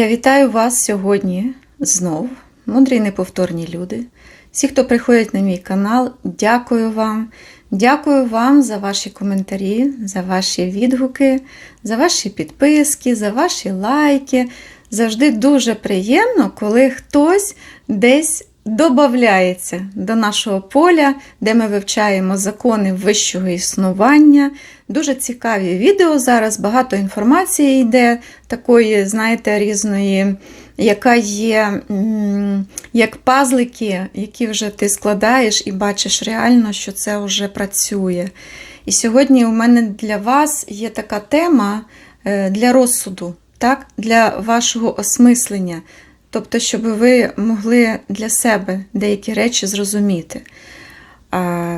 Я вітаю вас сьогодні знов, мудрі і неповторні люди. Всі, хто приходять на мій канал, дякую вам. Дякую вам за ваші коментарі, за ваші відгуки, за ваші підписки, за ваші лайки. Завжди дуже приємно, коли хтось десь додається до нашого поля, де ми вивчаємо закони вищого існування. Дуже цікаві відео зараз, багато інформації йде, такої, знаєте, різної, яка є як пазлики, які вже ти складаєш і бачиш реально, що це вже працює. І сьогодні у мене для вас є така тема е, для розсуду, так? для вашого осмислення. Тобто, щоб ви могли для себе деякі речі зрозуміти.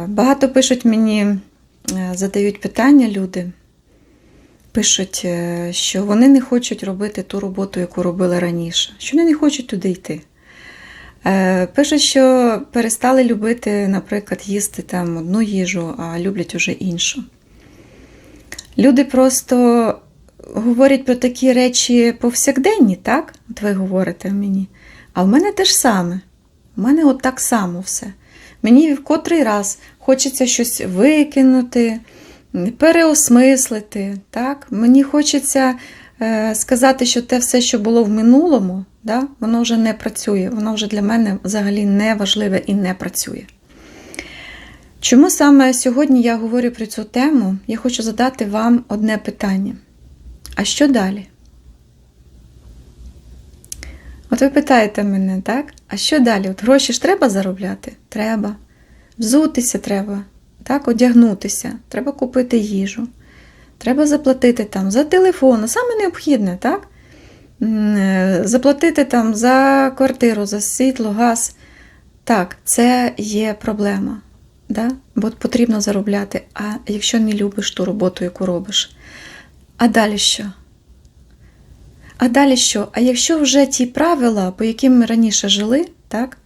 Багато пишуть мені, е, задають питання люди. Пишуть, е, що вони не хочуть робити ту роботу, яку робили раніше, що вони не хочуть туди йти. Е, Пишуть, що перестали любити, наприклад, їсти там одну їжу, а люблять уже іншу. Люди просто говорять про такі речі повсякденні, так? От ви говорите мені. А в мене те ж саме. У мене от так само все. Мені в котрий раз хочеться щось викинути, переосмислити. Так? Мені хочеться е, сказати, що те все, що було в минулому, да, воно вже не працює. Воно вже для мене взагалі не важливе і не працює. Чому саме сьогодні я говорю про цю тему? Я хочу задати вам одне питання. А що далі? От ви питаєте мене, так? А що далі? От гроші ж треба заробляти? Треба. Взутися треба, так, одягнутися, треба купити їжу, треба заплатити там за телефон, саме необхідне, так? Е, Заплатити там за квартиру, за світло, газ. Так, це є проблема. Да? Бо потрібно заробляти, а якщо не любиш ту роботу, яку робиш. А далі що? А далі що? А якщо вже ті правила, по яким ми раніше жили, так?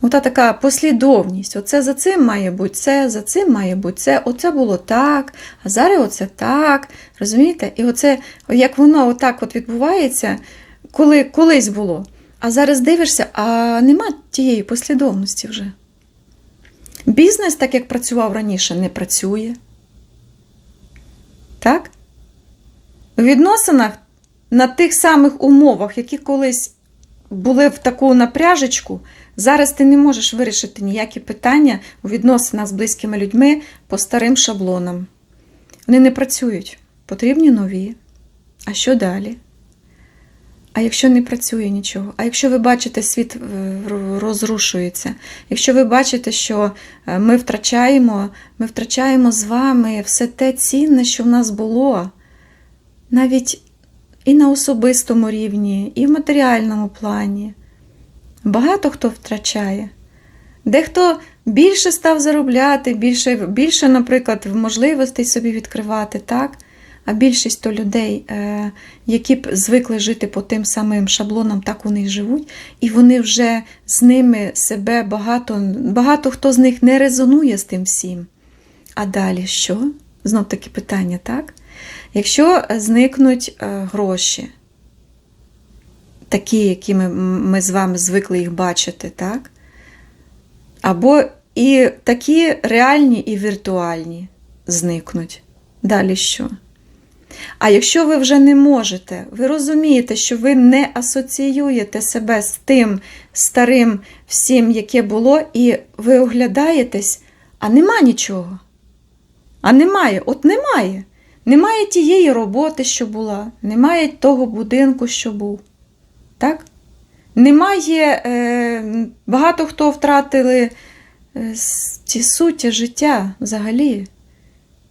Ота така послідовність. Оце за цим має бути, це за цим має бути, це оце було так, а зараз оце так. Розумієте? І оце, як воно отак от відбувається, коли колись було. А зараз дивишся, а нема тієї послідовності вже. Бізнес, так як працював раніше, не працює. Так? У відносинах на тих самих умовах, які колись були в таку напряжечку, зараз ти не можеш вирішити ніякі питання у відносинах з близькими людьми по старим шаблонам. Вони не працюють. Потрібні нові. А що далі? А якщо не працює нічого? А якщо ви бачите, світ е, розрушується, якщо ви бачите, що е, ми втрачаємо, ми втрачаємо з вами все те цінне, що в нас було, навіть і на особистому рівні, і в матеріальному плані. Багато хто втрачає. Дехто більше став заробляти, більше, більше, наприклад, можливостей собі відкривати, так? А більшість то людей, е, які б звикли жити по тим самим шаблонам, так вони й живуть, і вони вже з ними себе багато, багато хто з них не резонує з тим всім. А далі що? Знов таки питання, так? Якщо зникнуть е, гроші, такі, які ми, ми з вами звикли їх бачити, так? Або і такі реальні і віртуальні зникнуть. Далі що? А якщо ви вже не можете, ви розумієте, що ви не асоціюєте себе з тим старим всім, яке було, і ви оглядаєтесь, а нема нічого. А немає, от немає. Немає тієї роботи, що була, немає того будинку, що був. Так? Немає, е, багато хто втратили е, ті суті життя взагалі.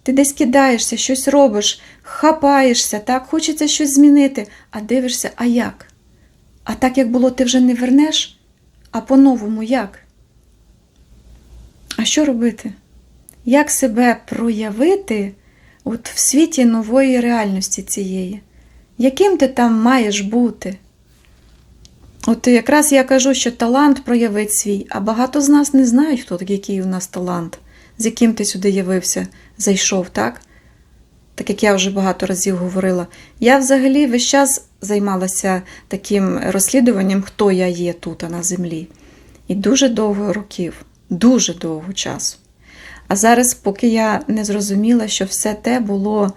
Ти десь кидаєшся, щось робиш, хапаєшся, так, хочеться щось змінити, а дивишся, а як? А так, як було, ти вже не вернеш, а по-новому як? А що робити? Як себе проявити от в світі нової реальності цієї? Яким ти там маєш бути? От якраз я кажу, що талант проявить свій, а багато з нас не знають, хто такий, який у нас талант, з яким ти сюди явився, зайшов, так? Так як я вже багато разів говорила. Я взагалі весь час займалася таким розслідуванням, хто я є тут а на землі. І дуже довго років, дуже довго часу. А зараз, поки я не зрозуміла, що все те було,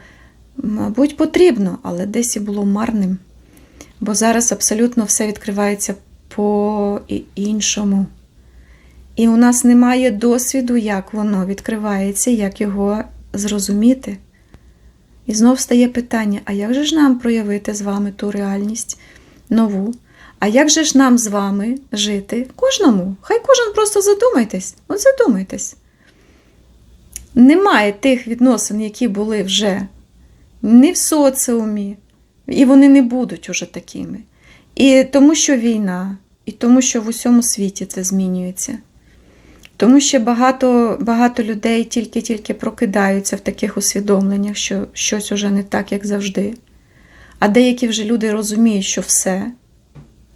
мабуть, потрібно, але десь і було марним. Бо зараз абсолютно все відкривається по-іншому. І у нас немає досвіду, як воно відкривається, як його зрозуміти. І знов стає питання: а як же ж нам проявити з вами ту реальність нову? А як же ж нам з вами жити? Кожному? Хай кожен просто задумайтесь. От задумайтесь. Немає тих відносин, які були вже не в соціумі, і вони не будуть уже такими. І тому, що війна, і тому, що в усьому світі це змінюється. Тому що багато, багато людей тільки-тільки прокидаються в таких усвідомленнях, що щось уже не так, як завжди. А деякі вже люди розуміють, що все,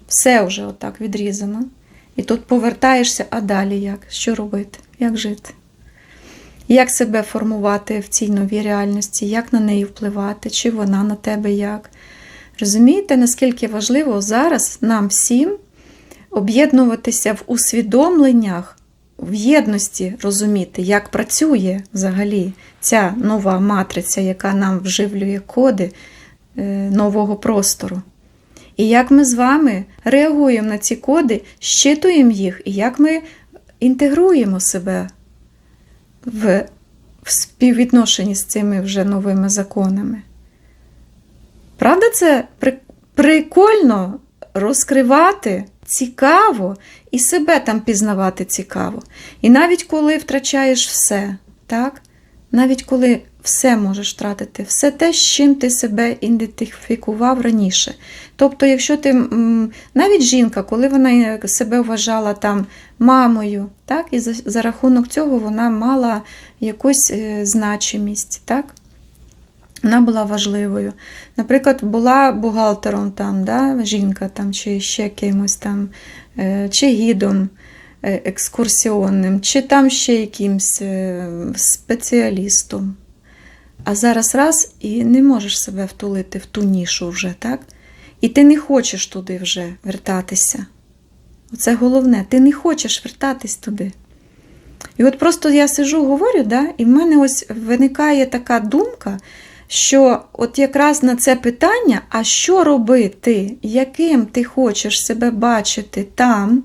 все вже отак відрізано. І тут повертаєшся, а далі як? Що робити? Як жити? Як себе формувати в цій новій реальності, як на неї впливати, чи вона на тебе як? Розумієте, наскільки важливо зараз нам всім об'єднуватися в усвідомленнях, в єдності розуміти, як працює взагалі ця нова матриця, яка нам вживлює коди е, нового простору. І як ми з вами реагуємо на ці коди, щитуємо їх, і як ми інтегруємо себе в, співвідношенні з цими вже новими законами. Правда, це при- прикольно розкривати цікаво і себе там пізнавати цікаво. І навіть коли втрачаєш все, так? навіть коли все можеш втратити, все те, з чим ти себе ідентифікував раніше. Тобто, якщо ти навіть жінка, коли вона себе вважала там мамою, так, і за, за рахунок цього вона мала якусь е, значимість, так? Вона була важливою. Наприклад, була бухгалтером там, да, жінка там, чи ще кимось там, е, чи гідом е, екскурсіонним, чи там ще якимсь е, спеціалістом. А зараз раз і не можеш себе втулити в ту нішу вже, так? І ти не хочеш туди вже вертатися. Оце головне, ти не хочеш вертатись туди. І от просто я сижу, говорю, да, і в мене ось виникає така думка, що от якраз на це питання, а що робити, яким ти хочеш себе бачити там,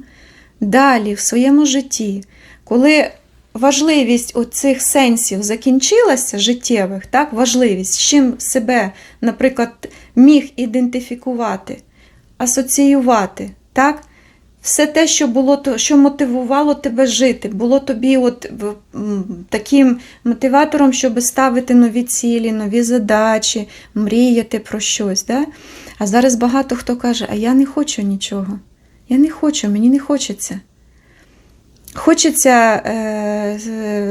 далі, в своєму житті, коли важливість оцих сенсів закінчилася, життєвих, так, важливість, з чим себе, наприклад, міг ідентифікувати, асоціювати, так? Все те, що було що мотивувало тебе жити, було тобі от таким мотиватором, щоб ставити нові цілі, нові задачі, мріяти про щось. Да? А зараз багато хто каже: а я не хочу нічого. Я не хочу, мені не хочеться. Хочеться е,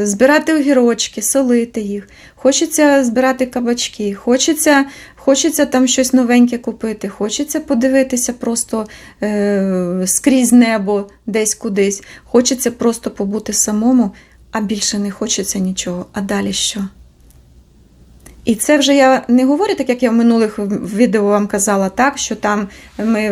збирати огірочки, солити їх, хочеться збирати кабачки, хочеться, хочеться там щось новеньке купити, хочеться подивитися просто е, скрізь небо десь кудись, хочеться просто побути самому, а більше не хочеться нічого. А далі що? І це вже я не говорю, так як я в минулих відео вам казала, так, що там ми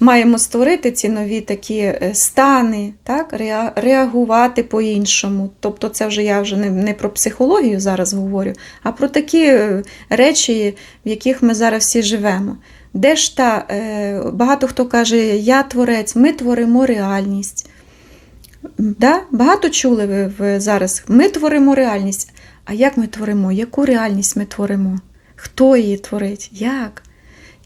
маємо створити ці нові такі е, стани, так, реагувати по-іншому. Тобто, це вже я вже не, не про психологію зараз говорю, а про такі е, речі, в яких ми зараз всі живемо. Де ж та, е, багато хто каже, я творець, ми творимо реальність. Да? Багато чули ви, зараз. Ми творимо реальність. А як ми творимо? Яку реальність ми творимо? Хто її творить? Як?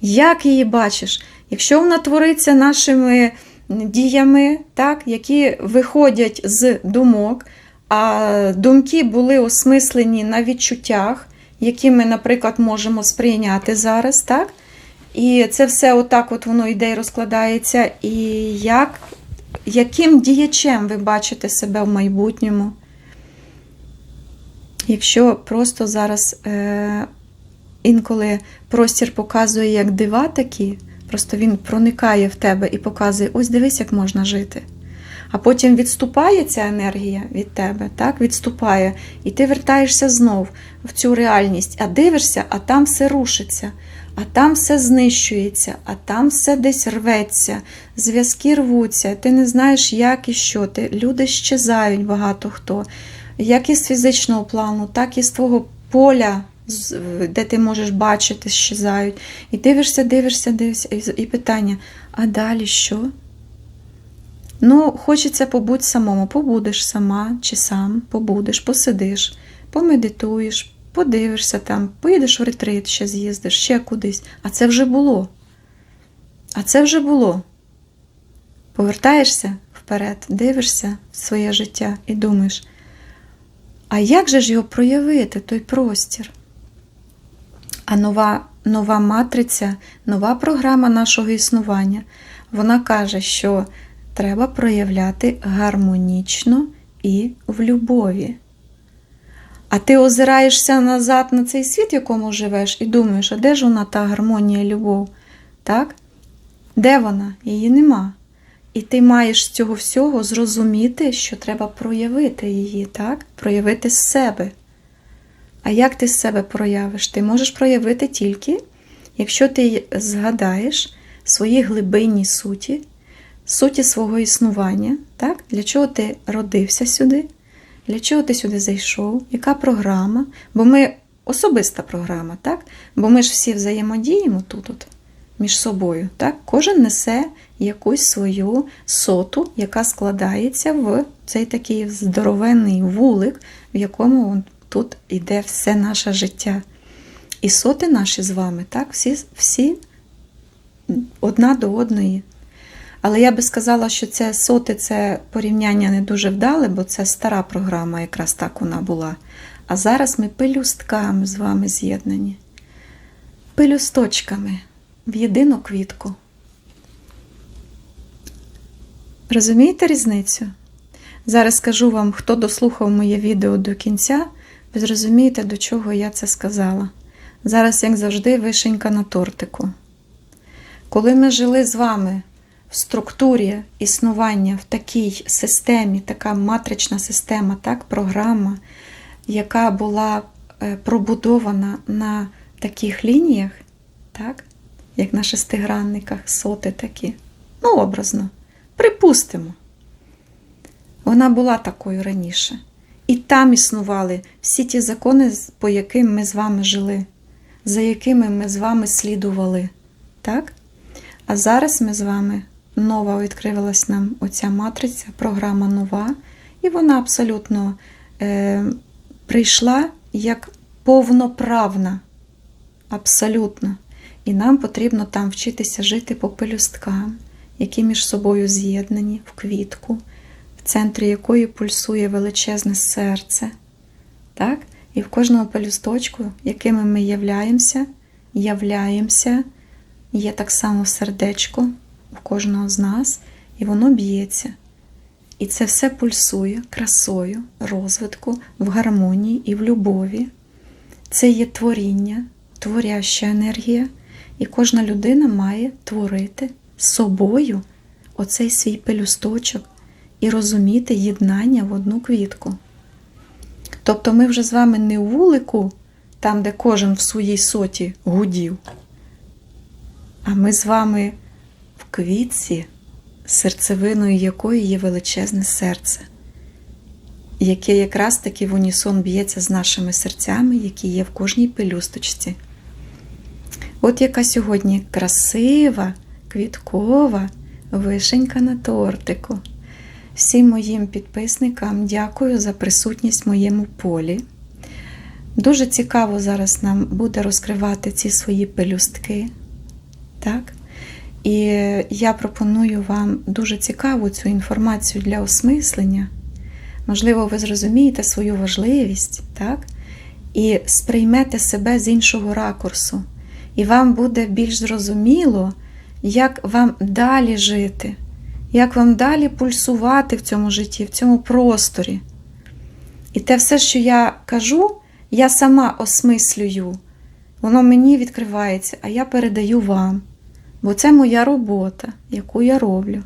Як її бачиш? Якщо вона твориться нашими діями, так, які виходять з думок, а думки були осмислені на відчуттях, які ми, наприклад, можемо сприйняти зараз, так? І це все отак от воно йде і розкладається. І як, яким діячем ви бачите себе в майбутньому? Якщо просто зараз е, інколи простір показує як дива такі, просто він проникає в тебе і показує, ось дивись, як можна жити. а потім відступає ця енергія від тебе, так, відступає, і ти вертаєшся знов в цю реальність, а дивишся, а там все рушиться, а там все знищується, а там все десь рветься, зв'язки рвуться, ти не знаєш, як і що. Ти. Люди щезають багато хто, як із фізичного плану, так і з твого поля, де ти можеш бачити, щезають. І дивишся, дивишся, дивишся, і, питання: а далі що? Ну, хочеться побути самому, побудеш сама чи сам, побудеш, посидиш, помедитуєш, подивишся там, поїдеш в ретрит, ще з'їздиш, ще кудись. А це вже було. А це вже було. Повертаєшся вперед, дивишся в своє життя і думаєш, а як же ж його проявити, той простір? А нова, нова матриця, нова програма нашого існування, вона каже, що треба проявляти гармонічно і в любові. А ти озираєшся назад на цей світ, в якому живеш, і думаєш, а де ж вона та гармонія, любов? Так? Де вона? Її нема. І ти маєш з цього всього зрозуміти, що треба проявити її, так? проявити з себе. А як ти себе проявиш? Ти можеш проявити тільки, якщо ти згадаєш свої глибинні суті, суті свого існування, так? для чого ти родився сюди, для чого ти сюди зайшов, яка програма? Бо ми особиста програма, так? Бо ми ж всі взаємодіємо тут, от, між собою. Так? Кожен несе якусь свою соту, яка складається в цей такий здоровенний вулик, в якому тут іде все наше життя. І соти наші з вами, так, всі, всі одна до одної. Але я би сказала, що це соти це порівняння не дуже вдале, бо це стара програма, якраз так вона була. А зараз ми пелюстками з вами з'єднані. Пелюсточками в єдину квітку. Розумієте різницю? Зараз скажу вам, хто дослухав моє відео до кінця, ви зрозумієте, до чого я це сказала. Зараз, як завжди, вишенька на тортику. Коли ми жили з вами в структурі існування в такій системі, така матрична система, так, програма, яка була е, пробудована на таких лініях, так, як на шестигранниках, соти такі, ну, образно, припустимо. Вона була такою раніше. І там існували всі ті закони, по яким ми з вами жили, за якими ми з вами слідували. Так? А зараз ми з вами нова відкривалась нам оця матриця, програма нова, і вона абсолютно е, прийшла як повноправна. Абсолютно. І нам потрібно там вчитися жити по пелюсткам, які між собою з'єднані в квітку, центрі якої пульсує величезне серце. Так? І в кожному пелюсточку, якими ми являємося, являємося, є так само сердечко у кожного з нас, і воно б'ється. І це все пульсує красою, розвитку, в гармонії і в любові. Це є творіння, творяща енергія, і кожна людина має творити собою оцей свій пелюсточок і розуміти єднання в одну квітку. Тобто ми вже з вами не у вулику, там, де кожен в своїй соті гудів, а ми з вами в квітці, серцевиною якої є величезне серце, яке якраз таки в унісон б'ється з нашими серцями, які є в кожній пелюсточці. От яка сьогодні красива, квіткова вишенька на тортику. Всім моїм підписникам дякую за присутність в моєму полі. Дуже цікаво зараз нам буде розкривати ці свої пелюстки. Так? І я пропоную вам дуже цікаву цю інформацію для осмислення. Можливо, ви зрозумієте свою важливість, так? і сприймете себе з іншого ракурсу. І вам буде більш зрозуміло, як вам далі жити, як вам далі пульсувати в цьому житті, в цьому просторі. І те все, що я кажу, я сама осмислюю, воно мені відкривається, а я передаю вам. Бо це моя робота, яку я роблю.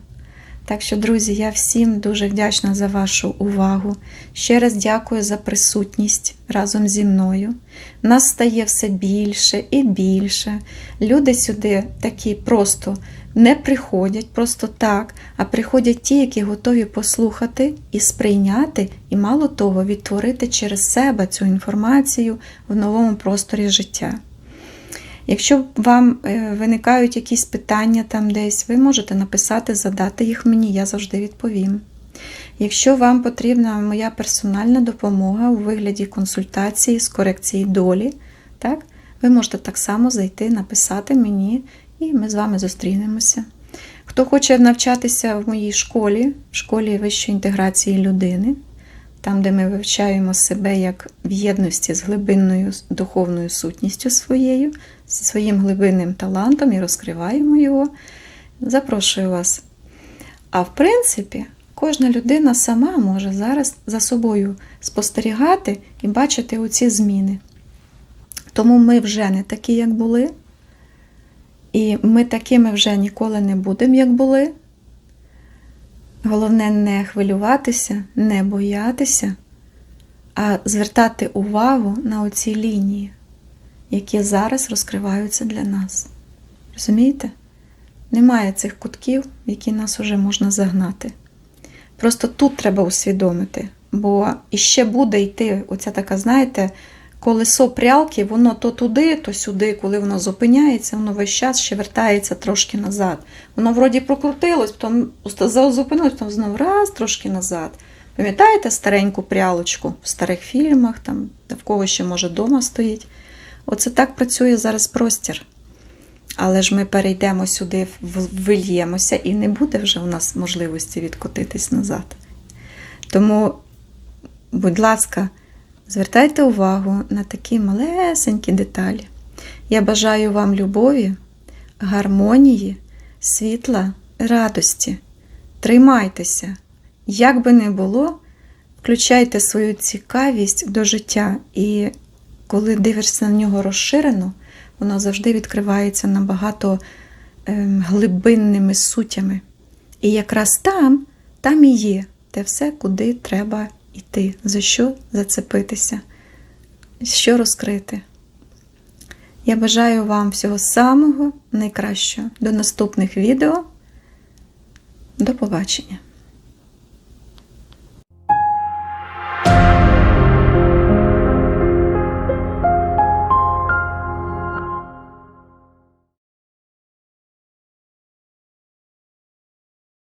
Так що, друзі, я всім дуже вдячна за вашу увагу. Ще раз дякую за присутність разом зі мною. Нас стає все більше і більше. Люди сюди такі просто не приходять просто так, а приходять ті, які готові послухати і сприйняти, і мало того, відтворити через себе цю інформацію в новому просторі життя. Якщо вам е, виникають якісь питання там десь, ви можете написати, задати їх мені, я завжди відповім. Якщо вам потрібна моя персональна допомога у вигляді консультації з корекції долі, так, ви можете так само зайти, написати мені, і ми з вами зустрінемося. Хто хоче навчатися в моїй школі, в школі вищої інтеграції людини, там, де ми вивчаємо себе як в єдності з глибинною духовною сутністю своєю, зі своїм глибинним талантом і розкриваємо його, запрошую вас. А в принципі, кожна людина сама може зараз за собою спостерігати і бачити оці зміни. Тому ми вже не такі, як були. І ми такими вже ніколи не будемо, як були. Головне не хвилюватися, не боятися, а звертати увагу на оці лінії, які зараз розкриваються для нас. Розумієте? Немає цих кутків, які нас уже можна загнати. Просто тут треба усвідомити, бо іще буде йти оця така, знаєте, колесо прялки, воно то туди, то сюди, коли воно зупиняється, воно весь час ще вертається трошки назад. Воно вроді прокрутилось, потім зупинилось, потім знову раз трошки назад. Пам'ятаєте стареньку прялочку в старих фільмах, там, та в кого ще може вдома стоїть? Оце так працює зараз простір. Але ж ми перейдемо сюди, вильємося, і не буде вже у нас можливості відкотитись назад. Тому, будь ласка, звертайте увагу на такі малесенькі деталі. Я бажаю вам любові, гармонії, світла, радості. Тримайтеся, як би не було, включайте свою цікавість до життя, і коли дивишся на нього розширено, воно завжди відкривається набагато ем, глибинними сутями. І якраз там, там і є те все, куди треба йти, за що зацепитися, що розкрити. Я бажаю вам всього самого найкращого. До наступних відео. До побачення!